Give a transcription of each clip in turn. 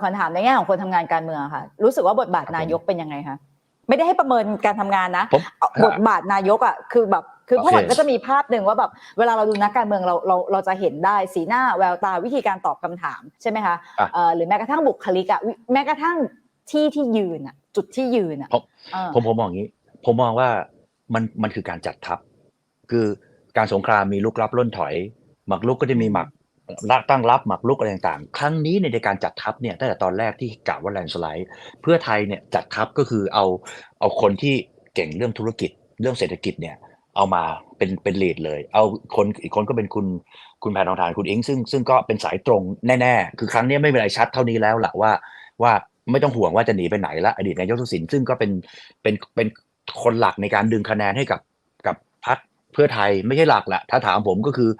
ขอถามในแง่ของคนทำงานการเมืองค่ะ รู้สึกว่าบทบาทนายกเป็นยังไงคะไม่ได้ให้ประเมินการทำงานนะผมเอาบทบาทนายกอะคือแบบคือเมื่อก่อนก็จะมีภาพหนึ่งว่าแบบเวลาเราดูนักการเมืองเราเราเราจะเห็นได้สีหน้าแววตาวิธีการตอบคำถามใช่ไหมคะอะเอ่อหรือแม้กระทั่งบุคลิกอะวิแม้กระทั่งที่ที่ยืนอะ จุดที่ยืนอะผมเออผมผมมองอย่างนี้ ผมมองว่ามันมันคือการจัดทัพ คือการสงครามมีลุกลับล่นถอย หมักลุกก็จะมีหมัก ละตั้งรับหมักลุกอะไรต่างๆ ครั้งนี้ในการจัดทัพเนี่ยตั้งแต่ตอนแรกที่กะว่าแลนสไลด์เพื่อไทยเนี่ยจัดทัพก็คือเอาเอาคนที่เก่งเรื่องธุรกิจเรื่องเศรษฐกิจเนี่ยเอามาเป็นเป็นลีดเลย เอาคนอีกคนก็เป็นคุณคุณแพทองทานคุณอิงซึ่งซึ่งก็เป็นสายตรงแน่ๆ คือครั้งนี้ไม่มีอะไรชัดเท่านี้แล้วละว่าว่าไม่ต้องห่วงว่าจะหนีไปไหนละอดีตนายกทักษิณซึ่งก็เป็นเป็นเป็นคนหลักในการดึงคะแนนให้กับ เพื่อไทยไม่ใช่หลักแหละถ้าถามผมก็คือ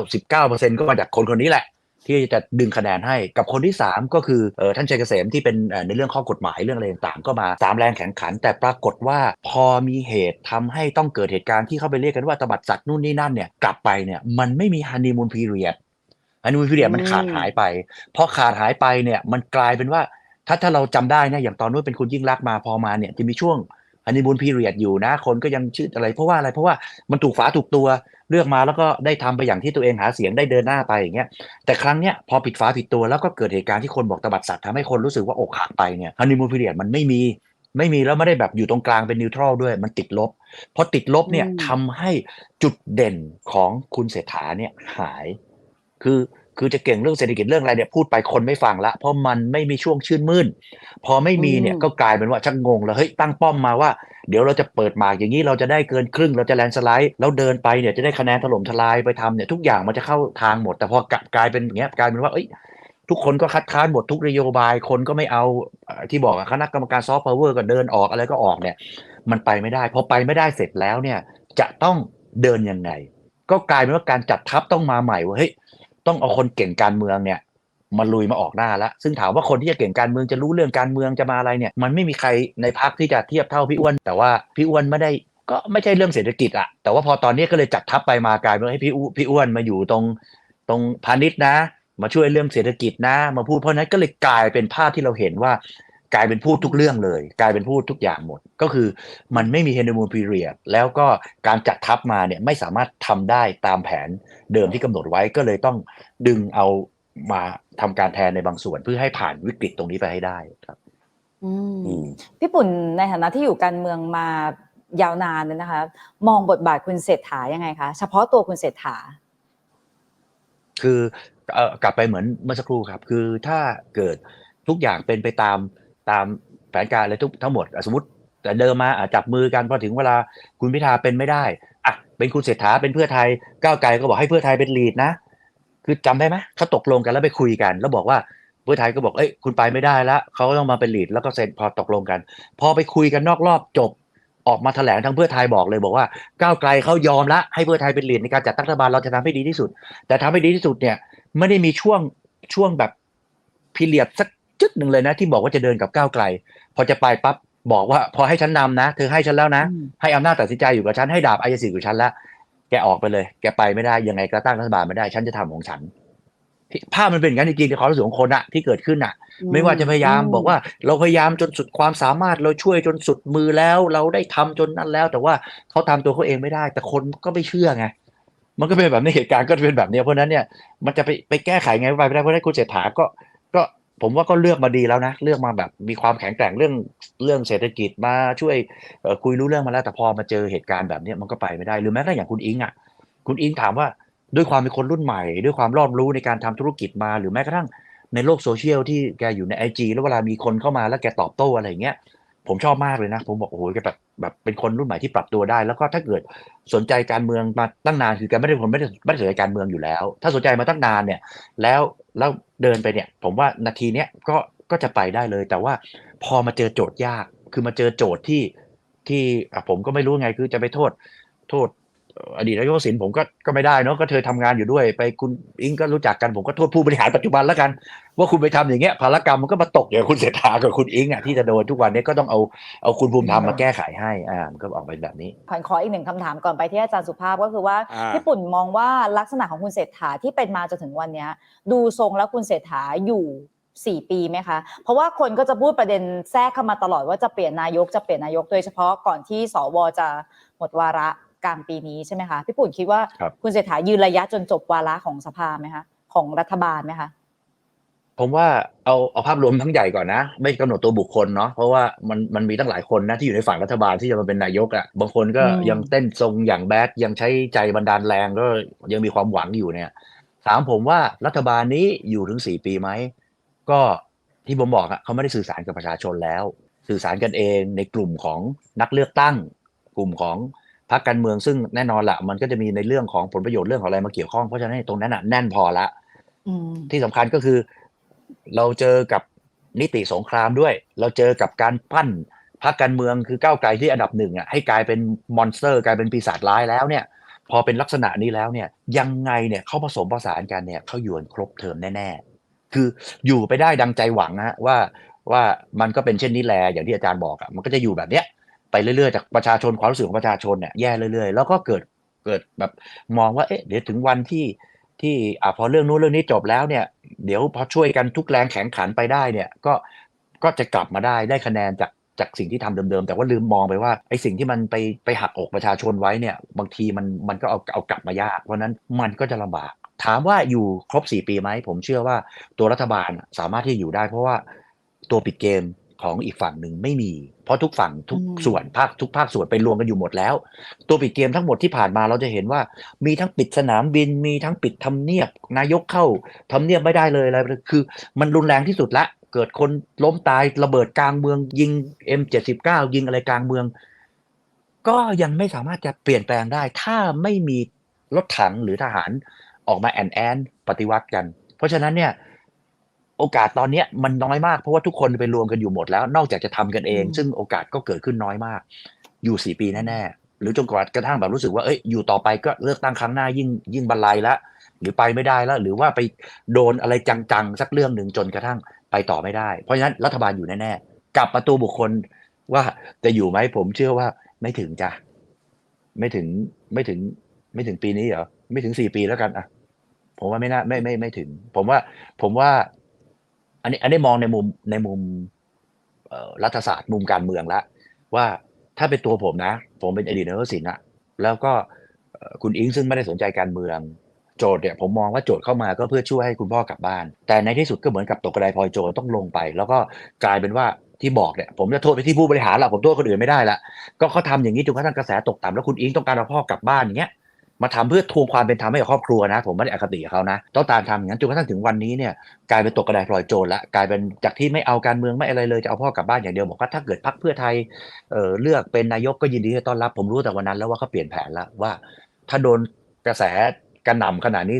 99%ก็มาจากคนคนนี้แหละ ที่จะดึงคะแนนให้กับคนที่ 3 ก็คือเออท่านชัยเกษมที่เป็นเอ่อในเรื่องข้อกฎหมายเรื่องอะไรต่างๆก็มาสามแรงแข่งขัน แต่ปรากฏว่าพอมีเหตุทำให้ต้องเกิดเหตุการณ์ที่เขาไปเรียกกันว่าตบัดสัตว์นู่นนี่นั่นเนี่ยกลับไปเนี่ยมันไม่มีฮันนีมูนพีเรียดฮันนีมูนพีเรียดมันขาดหายไปพอขาดหายไปเนี่ยมันกลายเป็นว่าถ้าถ้าเราจำได้นะอย่างตอนนู้นเป็นคุณยิ่งรักษณ์มาพอมาเนี่ยจะมีช่วง ฮันนีมูนพีเรียดอยู่นะ คนก็ยังชื่ออะไร เพราะว่าอะไรเพราะว่ามันถูกฝาถูกตัวเลือกมาแล้วก็ได้ทำไปอย่างที่ตัวเองหาเสียงได้เดินหน้าไปอย่างเงี้ยแต่ครั้งเนี้ยพอผิดฟ้าผิดตัวแล้วก็เกิดเหตุการณ์ที่คนบอกตบัดสัตว์ทำให้คนรู้สึกว่าอกหักไปเนี่ยฮันนีมูนพีเรียดมันไม่มีไม่มีแล้วไม่ได้แบบอยู่ตรงกลางเป็นนิวทรัลด้วยมันติดลบพอติดลบเนี่ยอืมทำให้จุดเด่นของคุณเศรษฐาเนี่ยหาย คือ คือจะเก่งเรื่องเศรษฐกิจเรื่องอะไรเนี่ยพูดไปคนไม่ฟังละ เพราะมันไม่มีช่วงชื่นมื่น พอไม่มีเนี่ยก็กลายเป็นว่าชักงงแล้วเฮ้ยตั้งป้อมมาว่า เดี๋ยวเราจะเปิดหมากอย่างนี้เราจะได้เกินครึ่งเราจะแลนด์สไลด์แล้วเดินไปเนี่ยจะได้คะแนนถล่มทลายไปทำเนี่ยทุกอย่างมันจะเข้าทางหมด แต่พอกลับกลายเป็นอย่างเงี้ยกลายเป็นว่าเอ้ยทุกคนก็คัดค้านหมดทุกนโยบาย คนก็ไม่เอาเอ่อที่บอกอะคณะกรรมการซอฟต์พาวเวอร์ก็เดินออกอะไรก็ออกเนี่ย มันไปไม่ได้พอไปไม่ได้เสร็จแล้วเนี่ยจะต้องเดินยังไง ก็กลายเป็นว่าการจัดทัพต้องมาใหม่ว่าเฮ้ย ต้องเอาคนเก่งการเมืองเนี่ยมาลุยมาออกหน้าแล้วซึ่งถามว่าคนที่จะเก่งการเมืองจะรู้เรื่องการเมืองจะมาอะไรเนี่ยมันไม่มีใครในพักที่จะเทียบเท่าพี่อ้วน แต่ว่าพี่อ้วนไม่ได้ก็ไม่ใช่เรื่องเศรษฐกิจอะแต่ว่าพอตอนนี้ก็เลยจัดทัพไปมากลายเป็นให้พี่อ้วนพี่อ้วนมาอยู่ตรงตรงพาณิชย์นะ มาช่วยเรื่องเศรษฐกิจนะ มาพูดเพราะฉะนั้นก็เลยกลายเป็นภาพที่เราเห็นว่า กลายเป็นพูดทุกเรื่องเลย กลายเป็นพูดทุกอย่างหมด ก็คือมันไม่มีเฮนดมูนพีเรียดแล้วก็การจัดทัพมาเนี่ยไม่สามารถทำได้ตามแผนเดิมที่กำหนดไว้ก็เลยต้องดึงเอามาทำการแทนในบางส่วนเพื่อให้ผ่านวิกฤตตรงนี้ไปให้ได้ครับอืมอืมพี่ปุ่นในฐานะที่อยู่การเมืองมายาวนานเนี่ยนะคะ มองบทบาทคุณเศรษฐายังไงคะเฉพาะตัวคุณเศรษฐา คือเอ่อกลับไปเหมือนเมื่อสักครู่ครับ คือถ้าเกิดทุกอย่างเป็นไปตาม ตามแผนการอะไรทุกทั้งหมดสมมติ แต่เดิมมาจับมือกันพอถึงเวลาคุณพิธาเป็นไม่ได้อะเป็นคุณเศรษฐาเป็นเพื่อไทยก้าวไกลก็บอกให้เพื่อไทยเป็นลีดนะ คือจำได้ไหมเขาตกลงกันแล้วไปคุยกัน แล้วบอกว่าเพื่อไทยก็บอกเอ้ยคุณไปไม่ได้แล้วเขาก็ต้องมาเป็นลีดแล้วก็เซ็นพอตกลงกัน พอไปคุยกันนอกรอบจบออกมาแถลงทางเพื่อไทยบอกเลยบอกว่าก้าวไกลเขายอมละให้เพื่อไทยเป็นลีดในการจัดตั้งรัฐบาลเราจะทำให้ดีที่สุด แต่ทำให้ดีที่สุดเนี่ยไม่ได้มีช่วงช่วงแบบพิเรียดสัก จุดหนึ่งเลยนะที่บอกว่าจะเดินกับก้าวไกล พอจะไปปั๊บบอกว่าพอให้ฉันนำนะเธอให้ฉันแล้วนะอืมให้อำนาจตัดสินใจอยู่กับฉันให้ดาบอายสิทธิ์อยู่ฉันแล้วแกออกไปเลย แกไปไม่ได้ยังไงก็ตั้งรัฐบาลไม่ได้ ฉันจะทำของฉันภาพมันเป็นอย่างนั้นจริงๆในความรู้สึกของคนอะที่เกิดขึ้นอะไม่ว่าจะพยายามบอกว่าเราพยายามจนสุดความสามารถเราช่วยจนสุดมือแล้ว เราได้ทำจนนั้นแล้ว แต่ว่าเขาทำตัวเขาเองไม่ได้ แต่คนก็ไม่เชื่อไงมันก็เป็นแบบในเหตุการณ์ก็เป็นแบบเนี้ยเพราะฉะนั้นเนี่ยมันจะไปไปแก้ไขไงไปไม่ได้เพราะฉะนั้นคุณเศรษฐาก็ก็ ผมว่าก็เลือกมาดีแล้วนะ เลือกมาแบบมีความแข็งแกร่งเรื่องเรื่องเศรษฐกิจมาช่วยคุยรู้เรื่องมาแล้วแต่พอมาเจอเหตุการณ์แบบนี้มันก็ไปไม่ได้หรือแม้แต่อย่างคุณอิงอะคุณอิงถามว่าด้วยความเป็นคนรุ่นใหม่ ด้วยความรอบรู้ในการทำธุรกิจมา หรือแม้กระทั่งในโลกโซเชียลที่แกอยู่ในไอจีแล้วเวลามีคนเข้ามาแล้วแกตอบโต้อะไรอย่างเงี้ย ผมชอบมากเลยนะ ผมบอกโอ้โหแกแบบแบบเป็นคนรุ่นใหม่ที่ปรับตัวได้ แล้วก็ถ้าเกิดสนใจการเมืองมาตั้งนานคือแกไม่ได้คนไม่ได้ไม่ได้สนใจการเมืองอยู่แล้ว ถ้าสนใจมาตั้งนานเนี่ย แล้วแล้วเดินไปเนี่ย ผมว่านาทีเนี้ยก็ก็จะไปได้เลย แต่ว่าพอมาเจอโจทย์ยาก คือมาเจอโจทย์ที่ที่อะผมก็ไม่รู้ไงคือจะไปโทษ โทษ อ่ออดีตนายกทักษิณผมก็ก็ไม่ได้เนาะก็เธอทำงานอยู่ด้วย ไปคุณอิงก็รู้จักกันผมก็โทษผู้บริหารปัจจุบันแล้วกัน ว่าคุณไปทำอย่างเงี้ยภารกรรมมันก็มาตกอย่างคุณเศรษฐากับคุณอิงอะที่จะโดนทุกวันนี้ก็ต้องเอาเอาคุณภูมิธรรมมาแก้ไขให้อ่ามันก็ออกไปแบบนี้ขอขออีกหนึ่งคำถามก่อนไปที่อาจารย์สุภาพก็คือว่าอ่าพี่ปุ่นมองว่าลักษณะของคุณเศรษฐาที่เป็นมาจนถึงวันเนี้ย ดูทรงแล้วคุณเศรษฐาอยู่สี่ปีไหมคะ เพราะว่าคนก็จะพูดประเด็นแทรกเข้ามาตลอดว่าจะเปลี่ยนนายกจะเปลี่ยนนายกโดยเฉพาะก่อนที่สวจะหมดวาระ กลางปีนี้ใช่ไหมคะพี่ปุ่นคิดว่าครับคุณเศรษฐายืนระยะจนจบวาระของสภาไหมคะของรัฐบาลไหมคะผมว่าเอาเอาภาพรวมทั้งใหญ่ก่อนนะ ไม่กำหนดตัวบุคคลเนาะเพราะว่ามันมันมีตั้งหลายคนนะที่อยู่ในฝั่งรัฐบาลที่จะมาเป็นนายกอะ่ะบางคนก็อืมยังเต้นทรงอย่างแบดยังใช้ใจบันดาลแรงก็ยังมีความหวังอยู่เนี่ยถามผมว่ารัฐบาลนี้อยู่ถึงสี่ปีไหมก็ที่ผมบอกอะเขาไม่ได้สื่อสารกับประชาชนแล้ว สื่อสารกันเองในกลุ่มของนักเลือกตั้ง กลุ่มของ พรรคการเมืองซึ่งแน่นอนละมันก็จะมีในเรื่องของผลประโยชน์เรื่องของอะไรมาเกี่ยวข้องเพราะฉะนั้นตรงนั้นอะแน่นพอละอืมที่สำคัญก็คือ เราเจอกับนิติสงครามด้วย เราเจอกับการปั้นพรรคการเมืองคือก้าวไกลที่อันดับหนึ่งอะให้กลายเป็นมอนสเตอร์กลายเป็นปีศาจร้ายแล้วเนี่ย พอเป็นลักษณะนี้แล้วเนี่ย ยังไงเนี่ยเขาผสมผสานกันเนี่ยเขาอยู่กันครบเทอมแน่ ๆ คืออยู่ไปได้ดังใจหวังนะฮะว่าว่ามันก็เป็นเช่นนี้แลอย่างที่อาจารย์บอกอะมันก็จะอยู่แบบเนี้ย ไปเรื่อยๆจากประชาชนความรู้สึกของประชาชนเนี่ยแย่เรื่อยๆ แล้วก็เกิดเกิดแบบมองว่าเอ๊ะเดี๋ยวถึงวันที่ที่อ่าพอเรื่องนู้นเรื่องนี้จบแล้วเนี่ย เดี๋ยวพอช่วยกันทุกแรงแข็งขันไปได้เนี่ยก็ก็จะกลับมาได้ได้คะแนนจากจากสิ่งที่ทำเดิมๆ แต่ว่าลืมมองไปว่าไอ้สิ่งที่มันไปไปหักอกประชาชนไว้เนี่ย บางทีมันมันก็เอาเอากลับมายาก เพราะนั้นมันก็จะลำบาก ถามว่าอยู่ครบ 4 ปีไหมผมเชื่อว่าตัวรัฐบาลสามารถที่จะอยู่ได้ เพราะว่าตัวปิดเกม ของอีกฝั่งหนึ่งไม่มี เพราะทุกฝั่งทุกอืมส่วนภาคทุกภาคส่วนไปรวมกันอยู่หมดแล้ว ตัวปิดเกมทั้งหมดที่ผ่านมาเราจะเห็นว่า มีทั้งปิดสนามบินมีทั้งปิดทำเนียบ นายกเข้าทำเนียบไม่ได้เลยอะไรคือ มันรุนแรงที่สุดละ เกิดคนล้มตายระเบิดกลางเมือง ยิง M79 ยิงอะไรกลางเมือง ก็ยังไม่สามารถจะเปลี่ยนแปลงได้ ถ้าไม่มีรถถังหรือทหารออกมาแอนแอนปฏิวัติกัน เพราะฉะนั้นเนี่ย โอกาสตอนเนี้ยมันน้อยมากเพราะว่าทุกคนไปรวมกันอยู่หมดแล้ว นอกจากจะทำกันเองอืมซึ่งโอกาสก็เกิดขึ้นน้อยมาก อยู่สี่ปีแน่ๆหรือจนกว่ากระทั่งแบบรู้สึกว่าเอ้ยอยู่ต่อไปก็เลือกตั้งครั้งหน้ายิ่งยิ่งบรรลัยละหรือไปไม่ได้แล้ว หรือว่าไปโดนอะไรจังๆสักเรื่องหนึ่งจนกระทั่งไปต่อไม่ได้ เพราะฉะนั้นรัฐบาลอยู่แน่ๆกลับมาตัวบุคคลว่าจะอยู่ไหมผมเชื่อว่าไม่ถึงจ้ะไม่ถึงไม่ถึง ไม่ถึงปีนี้เหรอไม่ถึงสี่ปีแล้วกันอะผมว่าไม่น่าไม่ไม่ไม่ถึง ผมว่า ผมว่า อันนี้อันนี้มองในมุมในมุมรัฐศาสตร์มุมการเมืองละว่าถ้าเป็นตัวผมนะ ผมเป็นอดีตนายกศิลป์อะแล้วก็คุณอิงซึ่งไม่ได้สนใจการเมือง โจทย์เนี่ยผมมองว่าโจทย์เข้ามาก็เพื่อช่วยให้คุณพ่อกลับบ้าน แต่ในที่สุดก็เหมือนกับตกกระไดพลอยโจรต้องลงไป แล้วก็กลายเป็นว่าที่บอกเนี่ยผมจะโทษไปที่ผู้บริหารละผมโทษคนอื่นไม่ได้ละก็เขาทำอย่างนี้จนกระทั่งกระแสตกต่ำแล้วคุณอิงต้องการเอาพ่อกลับบ้านอย่างเงี้ย มาทำเพื่อทวงความเป็นธรรมให้กับครอบครัวนะ ผมไม่ได้อคติกับเขานะต้องตามทำอย่างนั้นจนกระทั่งถึงวันนี้เนี่ยกลายเป็นตกกระไดพลอยโจรละกลายเป็นจากที่ไม่เอาการเมืองไม่อะไรเลยจะเอาพ่อกลับบ้านอย่างเดียวบอกว่าถ้าเกิดพรรคเพื่อไทยเเลือกเป็นนายกก็ยินดีจะต้อนรับผมรู้แต่วันนั้นแล้วว่าเขาเปลี่ยนแผนแล้วว่า ถ้าโดนกระแสกระหน่ำขนาดนี้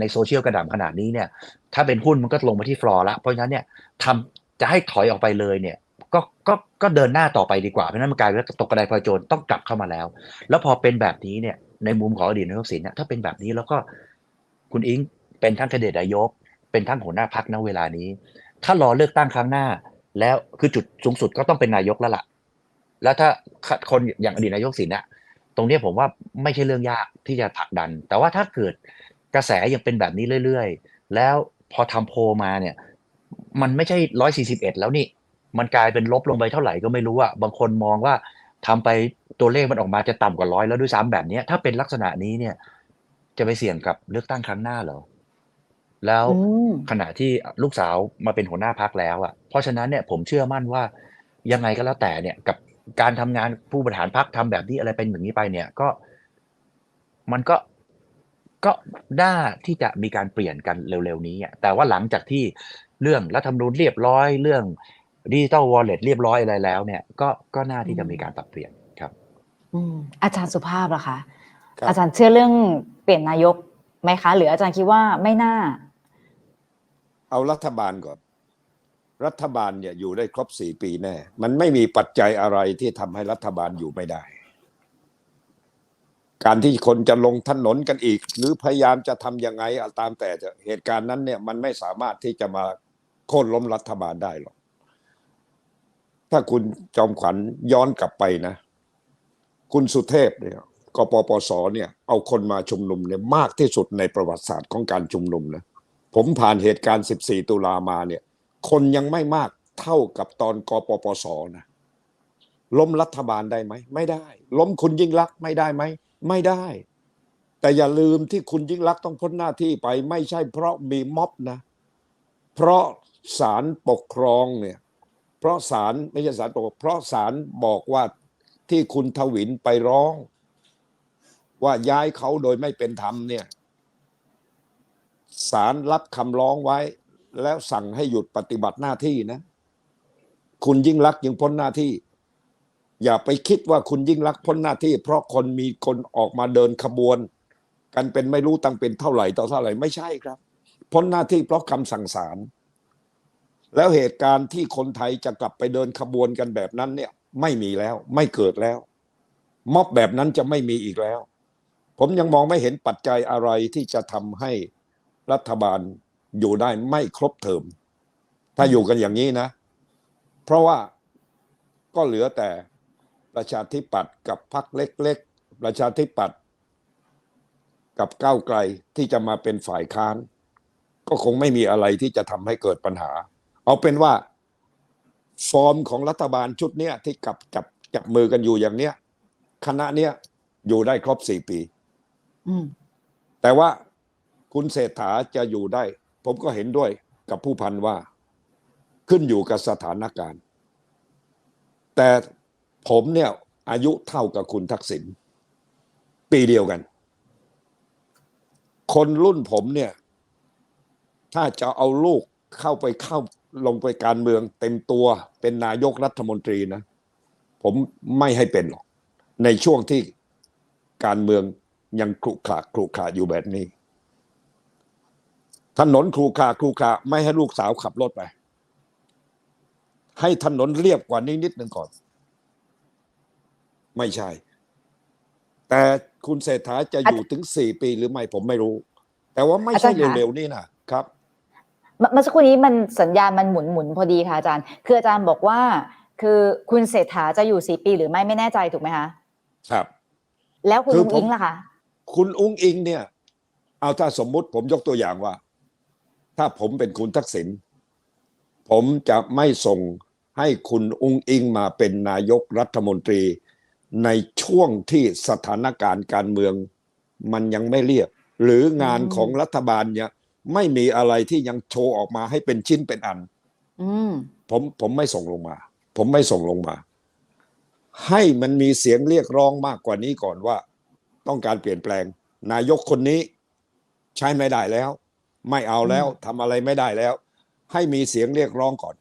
ในโซเชียลกระหน่ำขนาดนี้เนี่ยถ้าเป็นหุ้นมันก็ลงมาที่ฟลอร์ละเพราะฉะนั้นเนี่ยทำจะให้ถอยออกไปเลยเนี่ยก็ก็ก็เดินหน้าต่อไปดีกว่าเพราะฉะนั้นมันกลายเป็นตกกระไดพลอยโจรต้องกลับเข้ามาแล้ว แล้วพอเป็นแบบนี้เนี่ย ในมุมของอดีตนายกศิลป์เนี่ยถ้าเป็นแบบนี้แล้วก็คุณอิงเป็นทั้งคดิเดตนายก เป็นทั้งหัวหน้าพักณเวลานี้ ถ้ารอเลือกตั้งครั้งหน้า แล้วคือจุดสูงสุดก็ต้องเป็นนายกแล้วล่ะ แล้วถ้าคนอย่างอดีตนายกศิลป์เนี่ยตรงนี้ผมว่าไม่ใช่เรื่องยากที่จะผลักดัน แต่ว่าถ้าเกิดกระแสยังเป็นแบบนี้เรื่อยๆ แล้วพอทำโพมาเนี่ย มันไม่ใช่ร้อยสี่สิบเอ็ดแล้วนี่ มันกลายเป็นลบลงไปเท่าไหร่ก็ไม่รู้อะบางคนมองว่า ทำไปตัวเลขมันออกมาจะต่ำกว่าร้อยแล้วด้วยซ้ำแบบเนี้ยถ้าเป็นลักษณะนี้เนี่ย จะไปเสี่ยงกับเลือกตั้งครั้งหน้าเหรอแล้วอืมขณะที่ลูกสาวมาเป็นหัวหน้าพักแล้วอะเพราะฉะนั้นเนี่ยผมเชื่อมั่นว่ายังไงก็แล้วแต่เนี่ย กับการทำงานผู้บริหารพักทำแบบนี้อะไรเป็นอย่างนี้ไปเนี่ยก็ มันก็ก็น่าที่จะมีการเปลี่ยนกันเร็วๆนี้อะแต่ว่าหลังจากที่เรื่องรัฐธรรมนูญเรียบร้อยเรื่อง ดิจิตอลวอลเล็ตเรียบร้อยอะไรแล้วเนี่ยก็ก็น่าที่จะมีการปรับเปลี่ยนครับอืมอาจารย์สุภาพล่ะคะครับอาจารย์เชื่อเรื่องเปลี่ยนนายกไหมคะ หรืออาจารย์คิดว่าไม่น่า เอารัฐบาลก่อน รัฐบาลเนี่ยอยู่ได้ครบสี่ปีแน่ มันไม่มีปัจจัยอะไรที่ทำให้รัฐบาลอยู่ไม่ได้ การที่คนจะลงถนนกันอีก หรือพยายามจะทำยังไงอะตามแต่จะเหตุการณ์นั้นเนี่ยมันไม่สามารถที่จะมาโค่นล้มรัฐบาลได้หรอก ถ้าคุณจอมขวัญย้อนกลับไปนะ คุณสุเทพเนี่ยกปปสเนี่ยเอาคนมาชุมนุมเนี่ยมากที่สุดในประวัติศาสตร์ของการชุมนุมนะผมผ่านเหตุการณ์ 14 ตุลามาเนี่ย คนยังไม่มากเท่ากับตอนกปปสนะล้มรัฐบาลได้ไหม ไม่ได้ ล้มคุณยิ่งรักษณ์ไม่ได้ไหม ไม่ได้ แต่อย่าลืมที่คุณยิ่งรักษณ์ต้องพ้นหน้าที่ไป ไม่ใช่เพราะมีม็อบนะ เพราะศาลปกครองเนี่ย ราะศาลไม่ใช่ศาลปกครองเพราะศาลบอกว่าที่คุณทวินไปร้อง ว่าย้ายเขาโดยไม่เป็นธรรมเนี่ยศาลรับคำร้องไว้ แล้วสั่งให้หยุดปฏิบัติหน้าที่นะ คุณยิ่งรักษณ์ยังพ้นหน้าที่ อย่าไปคิดว่าคุณยิ่งรักพ้นหน้าที่ เพราะคนมีคนออกมาเดินขบวน กันเป็นไม่รู้ตั้งเป็นเท่าไหร่ต่อเท่าไหร่ไม่ใช่ครับ พ้นหน้าที่เพราะคำสั่งศาล แล้วเหตุการณ์ที่คนไทยจะกลับไปเดินขบวนกันแบบนั้นเนี่ย ไม่มีแล้ว ไม่เกิดแล้ว ม็อบแบบนั้นจะไม่มีอีกแล้ว ผมยังมองไม่เห็นปัจจัยอะไรที่จะทำให้รัฐบาลอยู่ได้ไม่ครบเทอม ถ้าอยู่กันอย่างนี้นะ เพราะว่าก็เหลือแต่ประชาธิปัตย์กับพรรคเล็กๆ ประชาธิปัตย์กับก้าวไกลที่จะมาเป็นฝ่ายค้าน ก็คงไม่มีอะไรที่จะทำให้เกิดปัญหา เอาเป็นว่าฟอร์มของรัฐบาลชุดเนี้ยที่กลับจับจับมือกันอยู่อย่างเนี้ยคณะเนี้ยอยู่ได้ครบสี่ปีอืมแต่ว่าคุณเศรษฐาจะอยู่ได้ ผมก็เห็นด้วยกับผู้พันว่า ขึ้นอยู่กับสถานการณ์ แต่ผมเนี่ย อายุเท่ากับคุณทักษิณปีเดียวกัน คนรุ่นผมเนี่ย ถ้าจะเอาลูกเข้าไปเข้า ลงไปการเมืองเต็มตัวเป็นนายกรัฐมนตรีนะ ผมไม่ให้เป็นหรอก ในช่วงที่การเมืองยังครุขระครุขระอยู่แบบนี้ ถนนครุขระครุขระไม่ให้ลูกสาวขับรถไป ให้ถนนเรียบกว่านี้นิดหนึ่งก่อน ไม่ใช่ แต่คุณเศรษฐาจะอยู่ถึงสี่ปีหรือไม่ผมไม่รู้ แต่ว่าไม่ใช่อาจารย์คะเร็วๆนี่นะครับ เมื่อเมื่อสักครู่นี้มันสัญญาณมันหมุนหมุนพอดีค่ะอาจารย์ คืออาจารย์บอกว่า คือคุณเศรษฐาจะอยู่สี่ปีหรือไม่ไม่แน่ใจถูกไหมคะครับ แล้วคุณคือลุงผมอิงล่ะคะคุณอุ้งอิงเนี่ย เอาถ้าสมมุติผมยกตัวอย่างว่า ถ้าผมเป็นคุณทักษิณผมจะไม่ส่งให้คุณอุ้งอิงมาเป็นนายกรัฐมนตรีในช่วงที่สถานการณ์การเมือง มันยังไม่เรียบ หรืองานของรัฐบาลเนี่ย ไม่มีอะไรที่ยังโชว์ออกมาให้เป็นชิ้นเป็นอันอืมผมผมไม่ส่งลงมา ผมไม่ส่งลงมา ให้มันมีเสียงเรียกร้องมากกว่านี้ก่อนว่า ต้องการเปลี่ยนแปลง นายกคนนี้ ใช้ไม่ได้แล้ว ไม่เอาแล้วทำอะไรไม่ได้แล้ว ให้มีเสียงเรียกร้องก่อน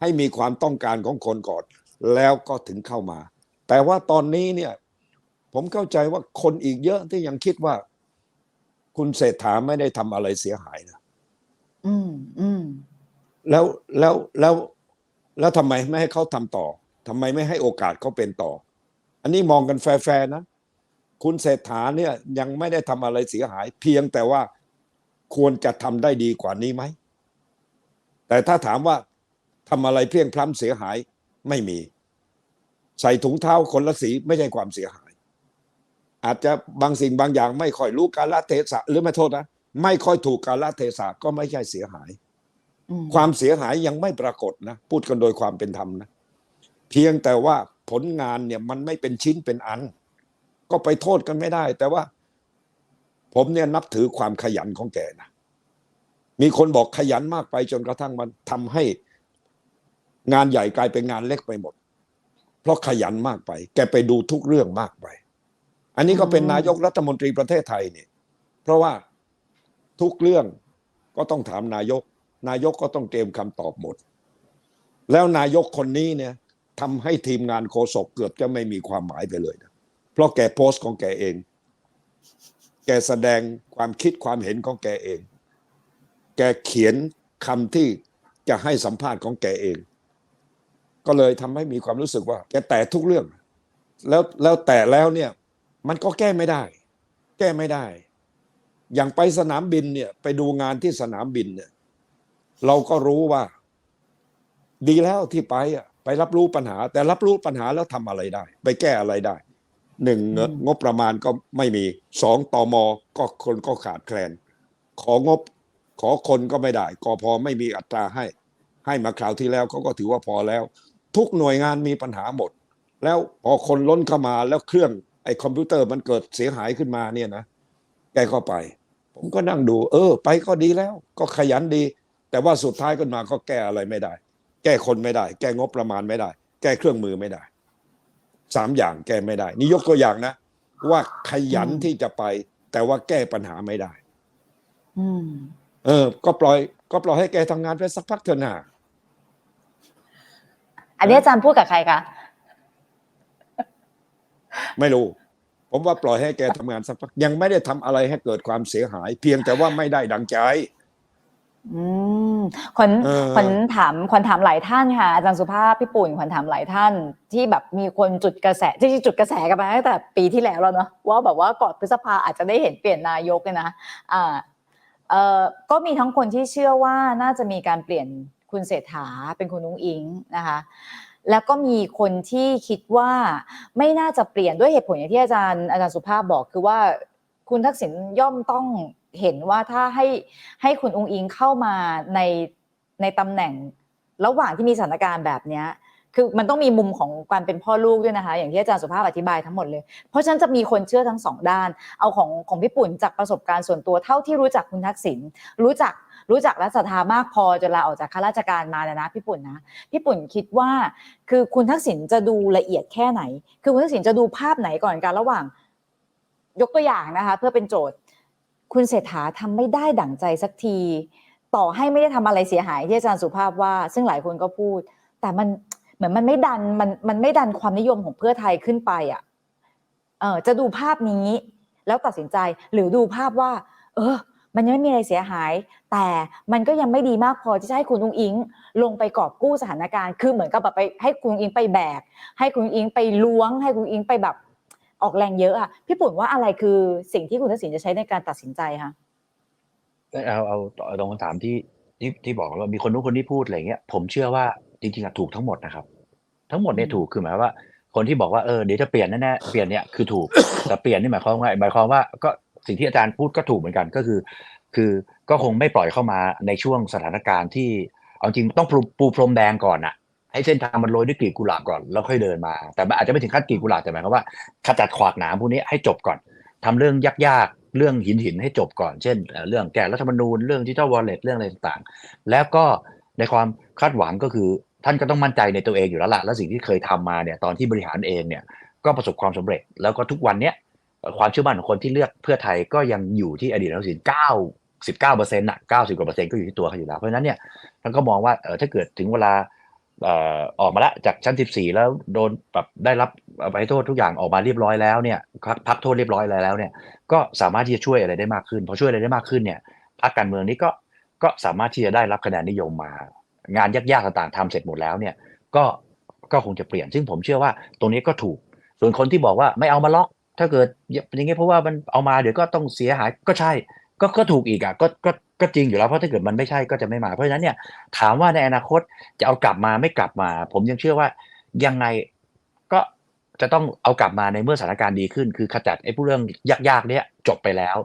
ให้มีความต้องการของคนก่อน แล้วก็ถึงเข้ามา แต่ว่าตอนนี้เนี่ย ผมเข้าใจว่าคนอีกเยอะที่ยังคิดว่า คุณเศรษฐาไม่ได้ทำอะไรเสียหายนะอืมอืมแล้วแล้วแล้วแล้วทำไมไม่ให้เขาทำต่อทำไมไม่ให้โอกาสเขาเป็นต่อ อันนี้มองกันแฟร์ๆนะ คุณเศรษฐาเนี่ยยังไม่ได้ทำอะไรเสียหาย เพียงแต่ว่าควรจะทำได้ดีกว่านี้ไหม แต่ถ้าถามว่าทำอะไรเพียงพล้ำเสียหายไม่มี ใส่ถุงเท้าคนละสีไม่ใช่ความเสียหาย อาจจะบางสิ่งบางอย่างไม่ค่อยรู้กาลเทศะหรือไม่โทษนะไม่ค่อยถูกกาลเทศะก็ไม่ใช่เสียหายอืมความเสียหายยังไม่ปรากฏนะ พูดกันโดยความเป็นธรรมนะ เพียงแต่ว่าผลงานเนี่ยมันไม่เป็นชิ้นเป็นอัน ก็ไปโทษกันไม่ได้ แต่ว่า ผมเนี่ยนับถือความขยันของแกนะมีคนบอกขยันมากไปจนกระทั่งมันทำให้งานใหญ่กลายเป็นงานเล็กไปหมด เพราะขยันมากไป แกไปดูทุกเรื่องมากไป อันนี้ก็เป็นนายกรัฐมนตรีประเทศไทยเนี่ยเพราะว่าทุกเรื่องก็ต้องถามนายก นายกก็ต้องเตรียมคำตอบหมด แล้วนายกคนนี้เนี่ยทำให้ทีมงานโฆษกเกือบจะไม่มีความหมายไปเลยนะเพราะแกโพสต์ของแกเอง แกแสดงความคิดความเห็นของแกเอง แกเขียนคำที่จะให้สัมภาษณ์ของแกเอง ก็เลยทำให้มีความรู้สึกว่า แกแตะทุกเรื่อง แล้วแล้วแตะแล้วเนี่ย มันก็แก้ไม่ได้ แก้ไม่ได้ อย่างไปสนามบินเนี่ย ไปดูงานที่สนามบินเนี่ย เราก็รู้ว่า ดีแล้วที่ไปอะไปรับรู้ปัญหา แต่รับรู้ปัญหาแล้วทำอะไรได้ ไปแก้อะไรได้หนึ่งเงงบประมาณก็ไม่มีสองตอมก็คนก็ขาดแคลน ของบขอคนก็ไม่ได้กอพอไม่มีอัตราให้ ให้มาคราวที่แล้วเขาก็ถือว่าพอแล้ว ทุกหน่วยงานมีปัญหาหมด แล้วพอคนล้นเข้ามาแล้วเครื่อง ไอ้คอมพิวเตอร์มันเกิดเสียหายขึ้นมาเนี่ยนะแกก็ไป ผมก็นั่งดู เออ ไปก็ดีแล้ว ก็ขยันดี แต่ว่าสุดท้ายขึ้นมาก็แก้อะไรไม่ได้ แก้คนไม่ได้ แก้งบประมาณไม่ได้ แก้เครื่องมือไม่ได้สามอย่างแก้ไม่ได้ นี่ยกตัวอย่างนะ ว่าขยันอืมที่จะไป แต่ว่าแก้ปัญหาไม่ได้อืมเออ ก็ปล่อย ก็ปล่อยให้แกทำงานไปสักพักเถอะนะอันนี้อาจารย์พูดกับใครคะ ไม่รู้ ผมว่าปล่อยให้แกทำงานสักพักยังไม่ได้ทำอะไรให้เกิดความเสียหาย เพียงแต่ว่าไม่ได้ดังใจอืมขวัญเออขวัญถามขวัญถามหลายท่านค่ะอาจารย์สุภาพพี่ปุ่นขวัญถามหลายท่าน ที่แบบมีคนจุดกระแสที่จุดกระแสกันมาตั้งแต่ปีที่แล้วแล้วเนาะว่าแบบว่าก่อนพฤษภาอาจจะได้เห็นเปลี่ยนนายกเลยนะอ่าเอ่อก็มีทั้งคนที่เชื่อว่าน่าจะมีการเปลี่ยนคุณเศรษฐาเป็นคุณนุ้งอิงนะคะ แล้วก็มีคนที่คิดว่าไม่น่าจะเปลี่ยนด้วยเหตุผลอย่างที่อาจารย์อาจารย์สุภาพบอกคือว่าคุณทักษิณย่อมต้องเห็นว่าถ้าให้ให้คุณองค์อิงเข้ามาในในตำแหน่งระหว่างที่มีสถานการณ์แบบเนี้ยคือมันต้องมีมุมของการเป็นพ่อลูกด้วยนะคะ อย่างที่อาจารย์สุภาพอธิบายทั้งหมดเลย เพราะฉะนั้นจะมีคนเชื่อทั้งสองด้าน เอาของของพี่ปุ่นจากประสบการณ์ส่วนตัวเท่าที่รู้จักคุณทักษิณรู้จัก รู้จักและศรัทธามากพอจนลาออกจากข้าราชการมาแล้วนะพี่ปุ่นนะพี่ปุ่นคิดว่าคือคุณทักษิณจะดูละเอียดแค่ไหน คือคุณทักษิณจะดูภาพไหนก่อนการระหว่าง ยกตัวอย่างนะคะ เพื่อเป็นโจทย์ คุณเศรษฐาทำไม่ได้ดั่งใจสักที ต่อให้ไม่ได้ทำอะไรเสียหายที่อาจารย์สุภาพว่า ซึ่งหลายคนก็พูด แต่มันเหมือนมันไม่ดันมันมันไม่ดันความนิยมของเพื่อไทยขึ้นไปอะเออจะดูภาพนี้แล้วตัดสินใจหรือดูภาพว่า เออ มันยังไม่มีอะไรเสียหาย แต่มันก็ยังไม่ดีมากพอที่จะให้คุณอุ้งอิง ลงไปกอบกู้สถานการณ์คือเหมือนกับแบบไปให้คุณอุ้งอิงไปแบก ให้คุณอุ้งอิงไปล้วง ให้คุณอุ้งอิงไปแบบออกแรงเยอะอะพี่ปุ่นว่าอะไรคือสิ่งที่คุณทักษิณจะใช้ในการตัดสินใจคะเอาเอาเอาตรงคำถามที่ที่ที่บอกว่ามีคนนู้นคนนี้พูดอะไรเงี้ยผมเชื่อว่าจริงๆอะถูกทั้งหมดนะครับ ทั้งหมดเนี่ยอืมถูกคือหมายความว่า คนที่บอกว่าเออเดี๋ยวจะเปลี่ยนแน่ๆเปลี่ยนเนี่ยคือถูกแต่เปลี่ยนนี่หมายความว่าไงหมายความว่าก็ สิ่งที่อาจารย์พูดก็ถูกเหมือนกันก็คือ คือก็คงไม่ปล่อยเข้ามาในช่วงสถานการณ์ที่เอาจริงต้องปูปูพรมแดงก่อนอะให้เส้นทางมันโรยด้วยกลีบกุหลาบก่อนแล้วค่อยเดินมา แต่อาจจะไม่ถึงขั้นกลีบกุหลาบแต่หมายความว่าขจัดขวากหนามพวกนี้ให้จบก่อนทำเรื่องยากๆเรื่องหินหินให้จบก่อน เช่น เรื่องแก้รัฐธรรมนูญเรื่องดิจิทัลวอลเล็ตเรื่องอะไรต่างๆ แล้วก็ในความคาดหวังก็คือท่านก็ต้องมั่นใจในตัวเองอยู่แล้วล่ะและสิ่งที่เคยทำมาเนี่ยตอนที่บริหารเองเนี่ยก็ประสบความสำเร็จ แล้วก็ทุกวันเนี้ย ความเชื่อมั่นของคนที่เลือกเพื่อไทยก็ยังอยู่ที่อดีตนักสินเก้าสิบเก้าเปอร์เซ็นต์น่ะเก้าสิบกว่าเปอร์เซ็นต์ก็อยู่ที่ตัวเขาอยู่แล้วเพราะฉะนั้นเนี่ยท่านก็มองว่าเออถ้าเกิดถึงเวลาเอ่อออกมาล้วจากชั้น 14 แล้วโดนแบบได้รับอภัยโทษทุกอย่างออกมาเรียบร้อยแล้วเนี่ยพักโทษเรียบร้อยแล้วเนี่ยก็สามารถที่จะช่วยอะไรได้มากขึ้นพอช่วยอะไรได้มากขึ้นเนี่ยพรรคการเมืองนี้ก็ก็สามารถที่จะได้รับคะแนนนิยมมา งานยากๆต่างๆทำเสร็จหมดแล้วเนี่ยก็ก็คงจะเปลี่ยนซึ่งผมเชื่อว่าตรงนี้ก็ถูก ส่วนคนที่บอกว่าไม่เอามาล็อก ถ้าเกิดอย่างเงี้ยเพราะว่ามันเอามาเดี๋ยวก็ต้องเสียหายก็ใช่ ก็ก็ถูกอีกอะก็ก็ก็จริงอยู่แล้วเพราะถ้าเกิดมันไม่ใช่ก็จะไม่มา เพราะฉะนั้นเนี่ยถามว่าในอนาคตจะเอากลับมาไม่กลับมา ผมยังเชื่อว่ายังไงก็จะต้องเอากลับมาในเมื่อสถานการณ์ดีขึ้น คือขจัดไอ้พวกเรื่องยากๆเนี่ยจบไปแล้ว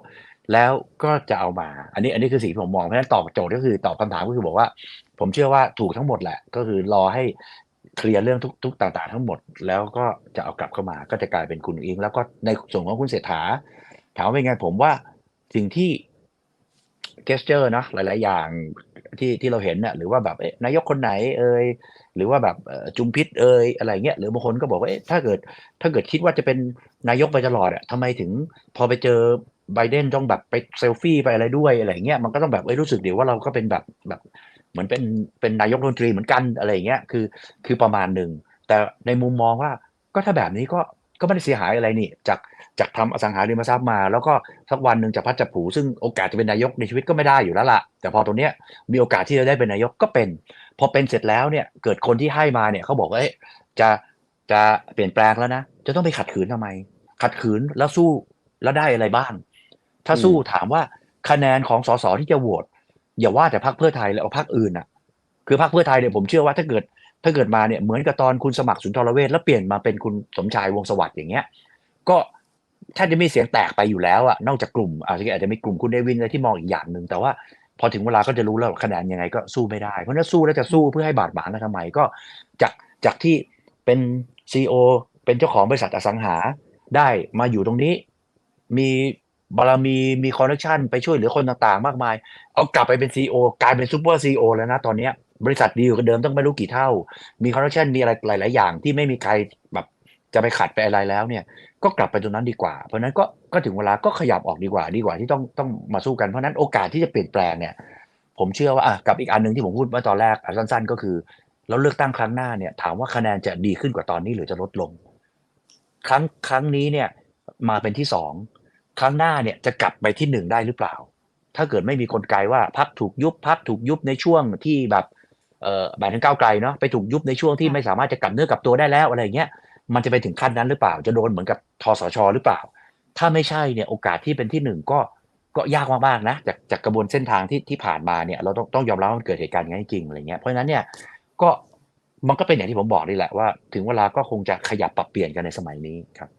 แล้วก็จะเอามา อันนี้อันนี้คือสิ่งที่ผมมองเพราะฉะนั้นตอบโจทย์ก็คือตอบคำถามก็คือบอกว่า ผมเชื่อว่าถูกทั้งหมดแหละ ก็คือรอให้ เคลียร์เรื่องทุกทุกต่างๆทั้งหมด แล้วก็จะเอากลับเข้ามา ก็จะกลายเป็นคุณอิง แล้วก็ในส่วนของคุณเศรษฐา ถามว่าเป็นไงผมว่าสิ่งที่เกสเจอร์นะหลาย ๆ อย่างที่ที่เราเห็นเนี่ยหรือว่าแบบนายกคนไหนเอ่ยหรือว่าแบบจุมพิษเอ่ยอะไรเงี้ยหรือบางคนก็บอกว่าเอ๊ะถ้าเกิดถ้าเกิดคิดว่าจะเป็นนายกไปตลอดอะทำไมถึงพอไปเจอไบเดนต้องแบบไปเซลฟี่ไปอะไรด้วยอะไรเงี้ยมันก็ต้องแบบเอ้ยรู้สึกเดี๋ยวว่าเราก็เป็นแบบแบบ เหมือนเป็นเป็นนายกรัฐมนตรีเหมือนกันอะไรเงี้ยคือคือประมาณหนึ่งแต่ในมุมมองว่าก็ถ้าแบบนี้ก็ก็ไม่ได้เสียหายอะไรนี่ จากจากทำอสังหาริมทรัพย์มา แล้วก็สักวันหนึ่งจะพัดจะผูซึ่งโอกาสจะเป็นนายกในชีวิตก็ไม่ได้อยู่แล้วล่ะ แต่พอตรงเนี้ยมีโอกาสที่จะได้เป็นนายกก็เป็น พอเป็นเสร็จแล้วเนี่ยเกิดคนที่ให้มาเนี่ยเขาบอกว่าเอ๊ะจะจะเปลี่ยนแปลงแล้วนะจะต้องไปขัดขืนทำไม ขัดขืนแล้วสู้แล้วได้อะไรบ้างถ้าสู้ถามว่าคะแนนของสสที่จะโหวต อย่าว่าแต่พรรคเพื่อไทยเลยเอาพรรคอื่นอะ คือพรรคเพื่อไทยเนี่ยผมเชื่อว่าถ้าเกิด ถ้าเกิดมาเนี่ยเหมือนกับตอนคุณสมัครสุนทรเวชแล้วเปลี่ยนมาเป็นคุณสมชายวงสวัสดิ์อย่างเงี้ย ก็ถ้าจะมีเสียงแตกไปอยู่แล้วอะนอกจากกลุ่มอาจจะอาจจะมีกลุ่มคุณเดวินอะไรที่มองอีกอย่างหนึ่งแต่ว่าพอถึงเวลาก็จะรู้แล้วว่าคะแนนยังไงก็สู้ไม่ได้เพราะฉะนั้นสู้แล้วจะสู้เพื่อให้บาดหมางกันทำไมก็จากจากที่เป็นซีอเป็นเจ้าของบริษัทอสังหาได้มาอยู่ตรงนี้ มี บารมีมีคอนเนคชันไปช่วยเหลือคนต่างๆ มากมาย เอากลับไปเป็นซีอกลายเป็นซูเปอร์ซีอแล้วนะตอนเนี้ยบริษัทดีอยู่กับเดิมต้องไม่รู้กี่เท่า มีคอนเนคชันมีอะไรหลาย ๆ อย่างที่ไม่มีใครแบบจะไปขัดไปอะไรแล้วเนี่ย ก็กลับไปตรงนั้นดีกว่า เพราะนั้นก็ก็ถึงเวลาก็ขยับออกดีกว่า ดีกว่าที่ต้องต้องมาสู้กันเพราะนั้นโอกาสที่จะเปลี่ยนแปลงเนี่ย ผมเชื่อว่าอะกับอีกอันหนึ่งที่ผมพูดเมื่อตอนแรกสั้น ๆ ก็คือแล้วเลือกตั้งครั้งหน้าเนี่ย ถามว่าคะแนนจะดีขึ้นกว่าตอนนี้หรือจะลดลง ครั้งครั้งนี้เนี่ย มาเป็นที่สอง ครั้งหน้าเนี่ยจะกลับไปที่หนึ่งได้หรือเปล่า ถ้าเกิดไม่มีกลไกลว่าพักถูกยุบพักถูกยุบในช่วงที่แบบเอ่อหมายถึงก้าวไกลเนาะไปถูกยุบในช่วงที่ไม่สามารถจะกลับเนื้อกลับตัวได้แล้วอะไรเงี้ยมันจะไปถึงขั้นนั้นหรือเปล่า จะโดนเหมือนกับทสชหรือเปล่า ถ้าไม่ใช่เนี่ยโอกาสที่เป็นที่หนึ่งก็ก็ยากมากๆนะจากจากกระบวนเส้นทางที่ที่ผ่านมาเนี่ยเราต้องต้องยอมรับว่ามันเกิดเหตุการณ์อย่างนั้จริงอะไรเงี้ยเพราะฉะนั้นเนี่ยก็มันก็เป็นอย่างที่ผมบอกนี่แหละว่า ถึงเวลาก็คงจะขยับปรับเปลี่ยนกันในสมัยนี้ครับ